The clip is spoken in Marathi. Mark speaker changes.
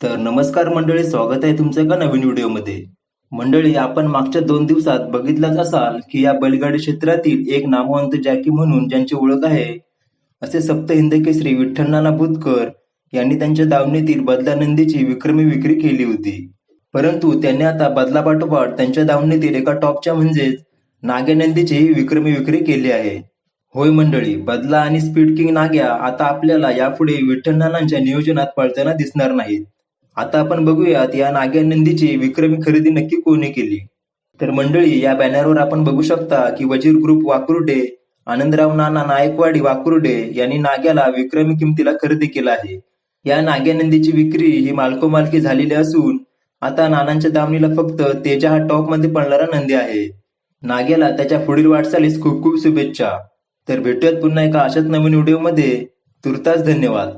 Speaker 1: तर नमस्कार मंडळी स्वागत आहे तुमचं एका नवीन व्हिडिओमध्ये. मंडळी आपण मागच्या दोन दिवसात बघितलंच असाल की या बैलगाडी क्षेत्रातील एक नामवंत जॅकी म्हणून ज्यांची ओळख आहे असे सप्त हिंद केसरी विठ्ठल नाना बुतकर यांनी त्यांच्या दावणीतील बदला नंदीची विक्रमी विक्री केली होती. परंतु त्यांनी आता बदलापाठोपाठ त्यांच्या दावणीतील एका टॉपच्या म्हणजेच नाग्या नंदीचीही विक्रमी विक्री केली आहे. होय मंडळी बदला आणि स्पीड किंग नाग्या आता आपल्याला यापुढे विठ्ठल नानांच्या नियोजनात पळताना दिसणार नाहीत. आता आपण बघूयात या नाग्या नंदीची विक्रमी खरेदी नक्की कोणी केली? तर मंडळी या बॅनरवर आपण बघू शकता की वजीर ग्रुप वाकुर्डे आनंदराव नाना नायकवाडी वाकुर्डे यांनी नाग्याला विक्रमी किमतीला खरेदी केला आहे. या नाग्या नंदीची विक्री ही मालको मालकी झालेली असून आता नानांच्या दामणीला फक्त तेजा हा टॉपमध्ये पडणारा नंदी आहे. नाग्याला त्याच्या पुढील वाटचालीस खूप खूप शुभेच्छा. तर भेटूयात पुन्हा एका अशाच नवीन व्हिडिओमध्ये. तुर्तास धन्यवाद.